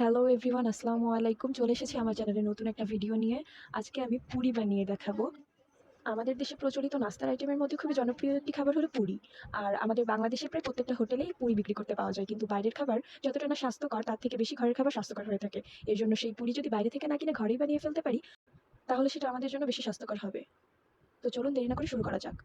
Hello everyone আসসালামু আলাইকুম। চলে এসেছি আমার চ্যানেলে নতুন একটা ভিডিও নিয়ে। আজকে আমি পুরি বানিয়ে দেখাবো। আমাদের দেশে প্রচলিত নাস্তার আইটেমের মধ্যে খুবই জনপ্রিয় একটি খাবার হলো পুরি। আর আমাদের বাংলাদেশের প্রায় প্রত্যেকটা হোটেলেই পুরি বিক্রি করতে পাওয়া যায়। কিন্তু বাইরের খাবার যতটা না স্বাস্থ্যকর, তার থেকে বেশি ঘরের খাবার স্বাস্থ্যকর হয়ে থাকে। এর জন্য সেই পুরি যদি বাইরে থেকে না কিনে ঘরেই বানিয়ে ফেলতে পারি, তাহলে সেটা আমাদের জন্য বেশি স্বাস্থ্যকর হবে। তো চলুন দেরি না করে শুরু করা যাক।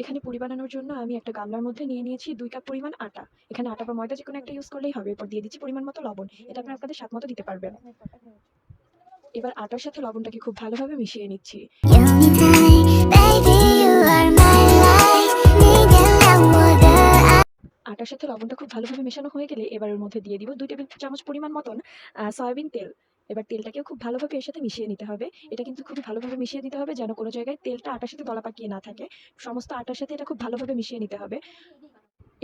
এখানে পুরি বানানোর জন্য আমি একটা গামলার মধ্যে নিয়ে নিয়েছি দুই কাপ পরিমাণ আটা। এখানে আটা বা ময়দা যে কোনো একটা ইউজ করলেই হবে। এরপর দিয়ে দিচ্ছি পরিমাণ মতো লবণ। এটা আপনারা আপনাদের স্বাদ মতো দিতে পারবেন। এবার আটার সাথে লবণটাকে খুব ভালোভাবে মিশিয়ে নিচ্ছি। আটার সাথে লবণটা খুব ভালোভাবে মেশানো হয়ে গেলে এবার ওর মধ্যে দিয়ে দিব দুই টেবিল চামচ পরিমাণ মতন সয়াবিন তেল। এবার তেলটাকেও খুব ভালোভাবে এর সাথে মিশিয়ে নিতে হবে। এটা কিন্তু খুবই ভালোভাবে মিশিয়ে দিতে হবে যেন কোনো জায়গায় তেলটা আটার সাথে দলা পাকিয়ে না থাকে। সমস্ত আটার সাথে এটা খুব ভালোভাবে মিশিয়ে নিতে হবে।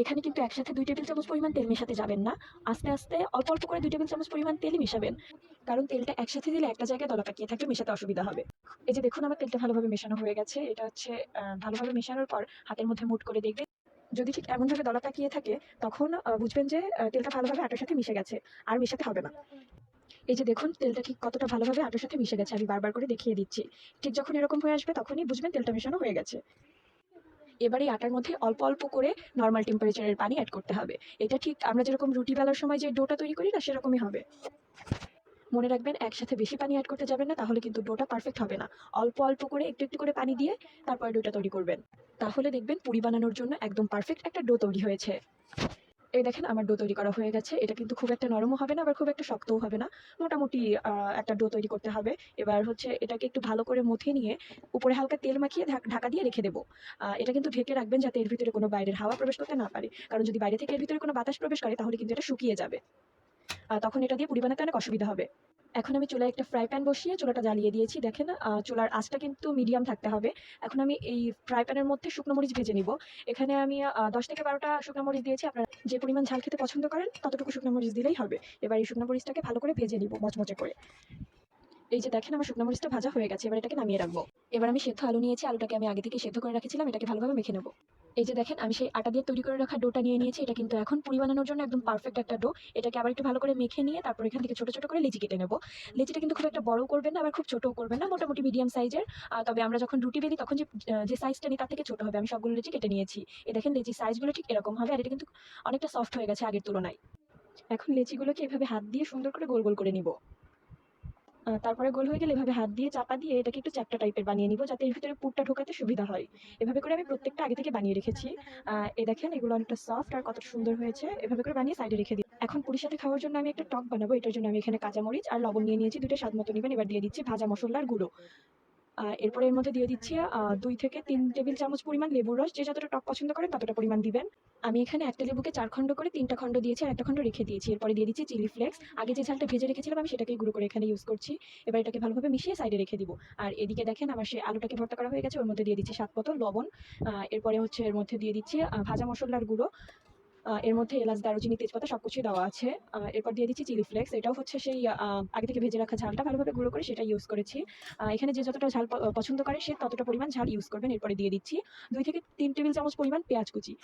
এখানে কিন্তু একসাথে দুই টেবিল চামচ পরিমাণ তেল মেশাতে যাবেন না। আস্তে আস্তে অল্প অল্প করে দুই টেবিল চামচ পরিমাণ তেলই মেশাবেন। কারণ তেলটা একসাথে দিলে একটা জায়গায় দলা পাকিয়ে থাকলে মেশাতে অসুবিধা হবে। এই যে দেখুন আমার তেলটা ভালোভাবে মেশানো হয়ে গেছে। এটা হচ্ছে ভালোভাবে মেশানোর পর হাতের মধ্যে মুট করে দেখবেন। যদি ঠিক এমনভাবে দলা পাকিয়ে থাকে, তখন বুঝবেন যে তেলটা ভালোভাবে আটার সাথে মিশে গেছে। আর মেশাতে হবে না। এই যে দেখুন, তেলটা ঠিক কতটা ভালোভাবে আটার সাথে মিশে গেছে। আমি বারবার করে দেখিয়ে দিচ্ছি। ঠিক যখন এরকম হয়ে আসবে, তখনই বুঝবেন তেলটা মেশানো হয়ে গেছে। এবার আটার মধ্যে অল্প অল্প করে নর্মাল টেম্পারেচারের পানি অ্যাড করতে হবে। এটা ঠিক আমরা যেরকম রুটি বেলার সময় যে ডোটা তৈরি করি না, সেরকমই হবে। মনে রাখবেন, একসাথে বেশি পানি অ্যাড করতে যাবেন না, তাহলে কিন্তু ডোটা পারফেক্ট হবে না। অল্প অল্প করে একটু একটু করে পানি দিয়ে তারপরে ডোটা তৈরি করবেন। তাহলে দেখবেন, পুরি বানানোর জন্য একদম পারফেক্ট একটা ডো তৈরি হয়েছে। এই দেখেন, আমার ডো তৈরি করা হয়ে গেছে। এটা কিন্তু খুব একটা নরমও হবে না, আবার খুব একটা শক্তও হবে না। মোটামুটি একটা ডো তৈরি করতে হবে। এবার হচ্ছে এটাকে একটু ভালো করে মথে নিয়ে উপরে হালকা তেল মাখিয়ে ঢাকা দিয়ে রেখে দেবো। এটা কিন্তু ঢেকে রাখবেন যাতে এর ভিতরে কোনো বাইরের হাওয়া প্রবেশ করতে না পারে। কারণ যদি বাইরে থেকে এর ভিতরে কোনো বাতাস প্রবেশ করে, তাহলে কিন্তু এটা শুকিয়ে যাবে। তখন এটা দিয়ে পুরি বানাতে অনেক অসুবিধা হবে। এখন আমি চুলায় একটা ফ্রাই প্যান বসিয়ে চুলাটা জ্বালিয়ে দিয়েছি, দেখেন চুলার আঁচটা কিন্তু মিডিয়াম থাকতে হবে। এখন আমি এই ফ্রাই প্যানের মধ্যে শুকনো মরিচ ভেজে নিব। এখানে আমি দশ থেকে বারোটা শুকনো মরিচ দিয়েছি, আপনারা যে পরিমাণ ঝাল খেতে পছন্দ করেন, ততটুকু শুকনো মরিচ দিলেই হবে। এবার এই শুকনো মরিচটাকে ভালো করে ভেজে নিব, মচমচে করে। এই যে দেখেন, আমার শুকনো মরিচটা ভাজা হয়ে গেছে, এবার এটাকে নামিয়ে রাখব। এবার আমি সেদ্ধ আলু নিয়েছি, আলুটাকে আমি আগে থেকে সেদ্ধ করে রেখেছিলাম, এটাকে ভালোভাবে মেখে নেব। এই যে দেখেন, আমি সেই আটা দিয়ে তৈরি করে রাখা ডোটা নিয়ে নিয়েছি। এটা কিন্তু এখন পুরি বানানোর জন্য একদম পারফেক্ট একটা ডো। এটাকে আবার একটু ভালো করে মেখে নিয়ে তারপর এখান থেকে ছোট ছোট করে লিচি কেটে নেব। লিচিটা কিন্তু খুব একটা বড় করবেন না, আবার খুব ছোটও করবেন না, মোটামুটি মিডিয়াম সাইজের তবে আমরা যখন রুটি বেলি তখন যে যে সাইজটা নিই তার থেকে ছোট হবে। আমি সবগুলো লিচি কেটে নিয়েছি। এই দেখেন, লিচি সাইজগুলো ঠিক এরকম হবে, আর এটা কিন্তু অনেকটা সফট হয়ে গেছে আগের তুলনায়। এখন লিচিগুলোকে এভাবে হাত দিয়ে সুন্দর করে গোল গোল করে নিব। তারপরে গোল হয়ে গেলে এভাবে হাত দিয়ে, চাপা দিয়ে এটাকে একটু চ্যাপ্টা টাইপের বানিয়ে নিব যাতে এর ভিতরে পুরটা ঢোকাতে সুবিধা হয়। এভাবে করে আমি প্রত্যেকটা আগে থেকে বানিয়ে রেখেছি। এ দেখেন এগুলো অনেকটা সফট আর কত সুন্দর হয়েছে। এভাবে করে বানিয়ে সাইডে রেখে দিই। এখন পুরির সাথে খাওয়ার জন্য আমি একটা টক বানাবো। এটার জন্য আমি এখানে কাঁচামরিচ আর লবণ নিয়ে নিয়েছি। দুটো স্বাদ মতো নেবেন। এবার দিয়ে দিচ্ছি ভাজা মশলার গুঁড়ো। এরপরে এর মধ্যে দিয়ে দিচ্ছি দুই থেকে তিন টেবিল চামচ পরিমাণ লেবুর রস, যে যতটা টক পছন্দ করেন ততটা পরিমাণ দিবেন। আমি এখানে একটা লেবুকে চার খণ্ড করে তিনটা খণ্ড দিয়েছি আর একটা খণ্ড রেখে দিয়েছি। এরপরে দিয়ে দিচ্ছি চিলি ফ্লেক্স। আগে যে ঝালটা ভেজে রেখেছিলাম আমি সেটাকে গুঁড়ো করে এখানে ইউজ করছি। এবার এটাকে ভালোভাবে মিশিয়ে সাইডে রেখে দিব। আর এদিকে দেখেন আমার সেই আলুটাকে ভর্তা করা হয়ে গেছে, ওর মধ্যে দিয়ে দিচ্ছি স্বাদ মতো লবণ। এরপরে হচ্ছে এর মধ্যে দিয়ে দিচ্ছি ভাজা মশলার গুঁড়ো। এর মধ্যে এলাচ, দারুচিনি, তেজপাতা সব কিছুই দেওয়া আছে। এরপর দিয়ে দিচ্ছি চিলি ফ্লেক্স। এটাও হচ্ছে সেই আগে থেকে ভেজে রাখা ঝালটা ভালোভাবে গুঁড়ো করে সেটা ইউজ করেছি। এখানে যে যতটা ঝাল পছন্দ করে সে ততটা পরিমাণ ঝাল ইউজ করবেন। এরপরে দিয়ে দিচ্ছি দুই থেকে তিন টেবিল চামচ পরিমাণ পেঁয়াজ কুচি।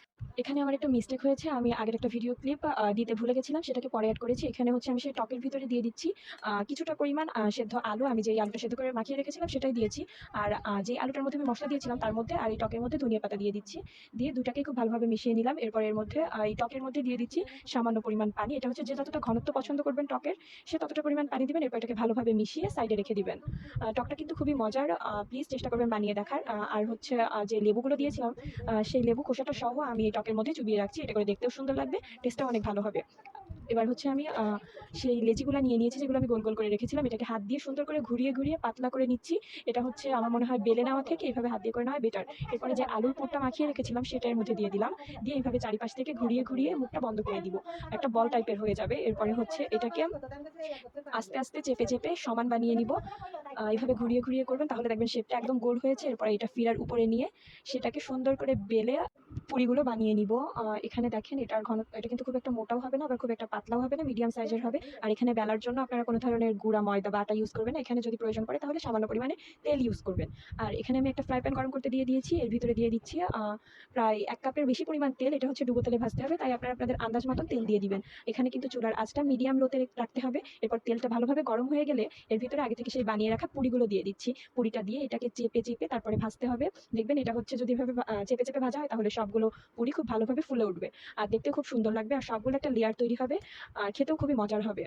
এখানে আমার একটা মিস্টেক হয়েছে। আমি আগের একটা ভিডিও ক্লিপ দিতে ভুলে গেছিলাম, সেটাকে পরে অ্যাড করেছি। এখানে হচ্ছে আমি সেই টকের ভিতরে দিয়ে দিচ্ছি কিছুটা পরিমাণ সেদ্ধ আলু। আমি যে আলুটা সেদ্ধ করে মাখিয়ে রেখেছিলাম সেটাই দিয়েছি। আর যে আলুটার মধ্যে আমি মশলা দিয়েছিলাম তার মধ্যে, আর এই টকের মধ্যে ধনিয়া পাতা দিয়ে দিচ্ছি। দিয়ে দুটাকে খুব ভালোভাবে মিশিয়ে নিলাম। এরপর এর মধ্যে এই টকের মধ্যে দিয়ে দিচ্ছি সামান্য পরিমাণ পানি। এটা হচ্ছে যে যতটা ঘনত্ব পছন্দ করবেন টকের, সে ততটা পরিমাণ পানি দিবেন, এরপর এটাকে ভালোভাবে মিশিয়ে সাইডে রেখে দিবেন। টকটা কিন্তু খুবই মজার। প্লিজ চেষ্টা করবেন বানিয়ে দেখার। আর হচ্ছে যে লেবুগুলো দিয়েছিলাম সেই লেবু খোসাটা সহ আমি এই টকের মধ্যে চুবিয়ে রাখছি। এটা করে দেখতেও সুন্দর লাগবে টেস্টটাও অনেক ভালো হবে। এবার হচ্ছে আমি সেই লেচিগুলো নিয়ে নিয়েছি, যেগুলো আমি গোল গোল করে রেখেছিলাম, এটাকে হাত দিয়ে সুন্দর করে ঘুরিয়ে ঘুরিয়ে পাতলা করে নিচ্ছি। এটা হচ্ছে আমার মনে হয় বেলে নেওয়া থেকে এভাবে হাত দিয়ে করে নেওয়া বেটার এরপরে যে আলুর পুরটা মাখিয়ে রেখেছিলাম সেটা এর মধ্যে দিয়ে দিলাম। দিয়ে এইভাবে চারিপাশ থেকে ঘুরিয়ে ঘুরিয়ে মুখটা বন্ধ করে দিব। একটা বল টাইপের হয়ে যাবে। এরপরে হচ্ছে এটাকে আস্তে আস্তে চেপে চেপে সমান বানিয়ে নিব। এইভাবে ঘুরিয়ে ঘুরিয়ে করবেন, তাহলে দেখবেন শেপটা একদম গোল হয়েছে। এরপরে এটা ফিরার উপরে নিয়ে সেটাকে সুন্দর করে বেলে পুরিগুলো বানিয়ে নিব। এখানে দেখেন, এটার ঘন, এটা কিন্তু খুব একটা মোটাও হবে না, আবার খুব একটা পাতলাও হবে না মিডিয়াম সাইজের হবে। আর এখানে বেলার জন্য আপনারা কোনো ধরনের গুঁড়া, ময়দা বা আটা ইউজ করবেন না। এখানে যদি প্রয়োজন পড়ে তাহলে সামান্য পরিমাণে তেল ইউজ করবেন। আর এখানে আমি একটা ফ্রাই প্যান গরম করতে দিয়ে দিয়েছি। এর ভিতরে দিয়ে দিচ্ছি প্রায় এক কাপের বেশি পরিমাণ তেল। এটা হচ্ছে ডুবো তেলে ভাজতে হবে, তাই আপনারা আপনাদের আন্দাজ মতন তেল দিয়ে দিবেন। এখানে কিন্তু চুলার আঁচটা মিডিয়াম লোতে রাখতে হবে। এরপর তেলটা ভালোভাবে গরম হয়ে গেলে এর ভিতরে আগে থেকে সেই বানিয়ে রাখা পুরিগুলো দিয়ে দিচ্ছি। পুরিটা দিয়ে এটাকে চেপে চেপে তারপরে ভাজতে হবে। দেখবেন এটা হচ্ছে যদি এভাবে চেপে চেপে ভাজা হয় তাহলে সবগুলো পুরি খুব ভালোভাবে ফুলে উঠবে। আর দেখতে খুব সুন্দর লাগবে। আর সবগুলো একটা লেয়ার তৈরি হবে। আর খেতেও খুবই মজার হবে।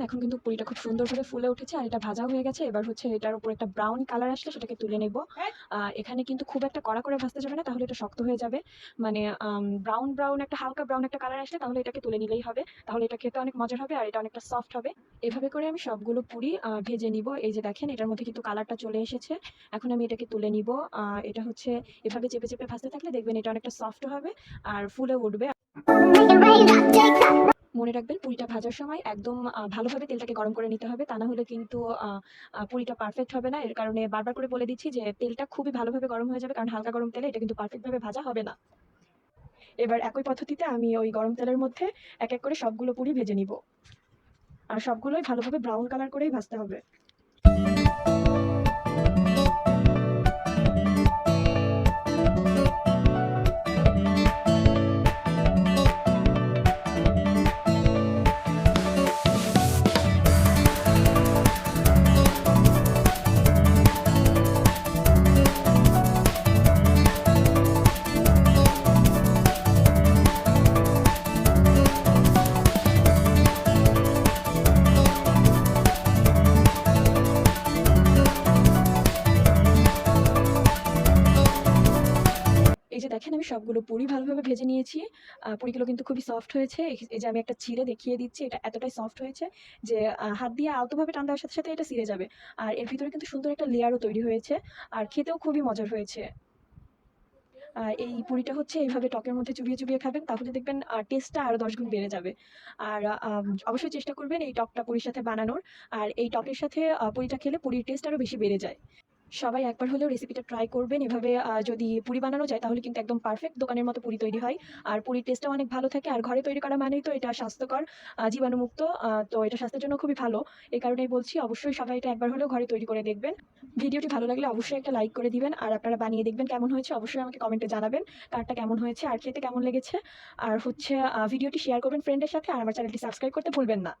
দেখেন এখন কিন্তু পুরিটা খুব সুন্দরভাবে ফুলে উঠেছে আর এটা ভাজা হয়ে গেছে। এবার হচ্ছে এটার উপর একটা ব্রাউন কালার আসলে সেটাকে তুলে নেব। এখানে কিন্তু খুব একটা কড়া করে ভাজতে যাবে না, তাহলে এটা শক্ত হয়ে যাবে। মানে ব্রাউন ব্রাউন একটা, হালকা ব্রাউন একটা কালার আসলে তাহলে এটাকে তুলে নিলেই হবে। তাহলে এটা খেতে অনেক মজার হবে আর এটা অনেকটা সফট হবে। এভাবে করে আমি সবগুলো পুরি ভেজে নিব। এই যে দেখেন, এটার মধ্যে কিন্তু কালারটা চলে এসেছে। এখন আমি এটাকে তুলে নিব। এটা হচ্ছে এভাবে চেপে চেপে ভাজতে থাকলে দেখবেন এটা অনেকটা সফট হবে আর ফুলে উঠবে। মনে রাখবেন, পুরিটা ভাজার সময় একদম ভালোভাবে তেলটাকে গরম করে নিতে হবে। তা না হলে কিন্তু পুরিটা পারফেক্ট হবে না। এর কারণে বারবার করে বলে দিচ্ছি যে, তেলটা খুবই ভালোভাবে গরম হয়ে যাবে, কারণ হালকা গরম তেলে এটা কিন্তু পারফেক্টভাবে ভাজা হবে না। এবার একই পদ্ধতিতে আমি ওই গরম তেলের মধ্যে এক এক করে সবগুলো পুরি ভেজে নিব। আর সবগুলোই ভালোভাবে ব্রাউন কালার করেই ভাজতে হবে। দেখেন আমি সবগুলো পুরি ভালোভাবে ভেজে নিয়েছি। পুরিগুলো কিন্তু খুবই সফট হয়েছে। এই যে আমি একটা ছিঁড়ে দেখিয়ে দিচ্ছি, এটা এতটাই সফট হয়েছে যে হাত দিয়ে আলতোভাবে টান দেওয়ার সাথে সাথে এটা ছিঁড়ে যাবে। আর এর ভিতরে কিন্তু সুন্দর একটা লেয়ারও তৈরি হয়েছে। আর খেতেও খুবই মজার হয়েছে। আর এই পুরিটা হচ্ছে এইভাবে টকের মধ্যে চুবিয়ে চুবিয়ে খাবেন, তাহলে দেখবেন টেস্টটা আরও দশ গুণ বেড়ে যাবে। আর অবশ্যই চেষ্টা করবেন এই টকটা পুরির সাথে বানানোর। আর এই টকের সাথে পুরিটা খেলে পুরির টেস্ট আরও বেশি বেড়ে যায়। সবাই একবার হলেও রেসিপিটা ট্রাই করবেন। এভাবে যদি পুরি বানানো যায়, তাহলে কিন্তু একদম পারফেক্ট দোকানের মতো পুরি তৈরি হয়। আর পুরির টেস্টটাও অনেক ভালো থাকে। আর ঘরে তৈরি করা মানেই তো এটা স্বাস্থ্যকর জীবাণুমুক্ত তো এটা স্বাস্থ্যের জন্য খুবই ভালো। এই কারণেই বলছি, অবশ্যই সবাই এটা একবার হলেও ঘরে তৈরি করে দেখবেন। ভিডিওটি ভালো লাগলে অবশ্যই একটা লাইক করে দিবেন। আর আপনারা বানিয়ে দেখবেন কেমন হয়েছে, অবশ্যই আমাকে কমেন্টে জানাবেন। কারটা কেমন হয়েছে, আর খেতে কেমন লেগেছে। আর হচ্ছে ভিডিওটি শেয়ার করবেন ফ্রেন্ডের সাথে। আর আমার চ্যানেলটি সাবস্ক্রাইব করতে ভুলবেন না।